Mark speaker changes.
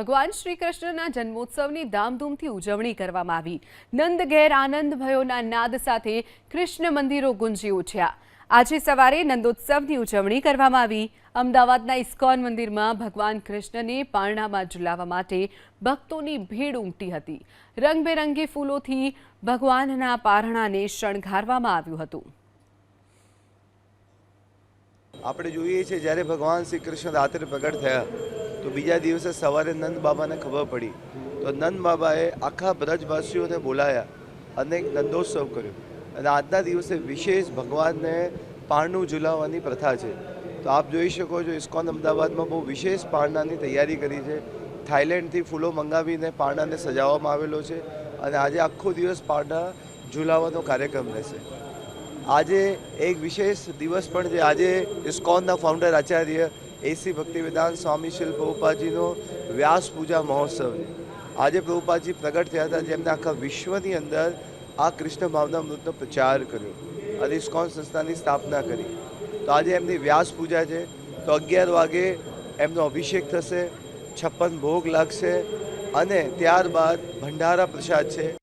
Speaker 1: ભગવાન શ્રી કૃષ્ણના જન્મોત્સવની ધામધૂમથી ઉજવણી કરવામાં આવી. નંદ, ઘેર આનંદ ભયોના નાદ સાથે કૃષ્ણ મંદિરો ગુંજી ઉઠ્યા. આજે સવારે નંદોત્સવની ઉજવણી કરવામાં આવી. અમદાવાદના ઇસ્કોન મંદિરમાં ભગવાન કૃષ્ણને પારણામાં ઝુલાવવા માટે ભક્તોની ભીડ ઉમટી હતી. રંગબેરંગી ફૂલોથી ભગવાનના પારણાને શણગારવામાં આવ્યું હતું.
Speaker 2: આપણે જોઈએ છીએ જ્યારે ભગવાન શ્રી કૃષ્ણ રાત્રે પ્રગટ થયા તો બીજા દિવસે સવારે નંદ બાબાને ખબર પડી. તો નંદ બાબાએ આખા બ્રજવાસીઓને બોલાયા અને નંદોત્સવ કર્યો. અને આજના દિવસે વિશેષ ભગવાનને પારણું ઝુલાવવાની પ્રથા છે. તો આપ જોઈ શકો છો, ઇસ્કોન અમદાવાદમાં બહુ વિશેષ પારણાની તૈયારી કરી છે. થાઈલેન્ડથી ફૂલો મંગાવીને પારણાને સજાવવામાં આવેલો છે. અને આજે આખો દિવસ પારણા ઝુલાવવાનો કાર્યક્રમ રહેશે. આજે એક વિશેષ દિવસ પણ છે. આજે ઇસ્કોનના ફાઉન્ડર આચાર્ય એસી ભક્તિવેદાંત સ્વામી શિલ પ્રભુપાજીનો વ્યાસ પૂજા મહોત્સવ આજે પ્રભુપાજી પ્રગટ થયા હતા. જેમને આખા વિશ્વની અંદર આ કૃષ્ણ ભાવનામૃતનો પ્રચાર કર્યો અને ઇસ્કોન સંસ્થાની સ્થાપના કરી. તો આજે એમની વ્યાસ પૂજા છે. તો અગિયાર વાગે એમનો અભિષેક થશે, છપ્પન ભોગ લાગશે અને ત્યારબાદ ભંડારા પ્રસાદ છે.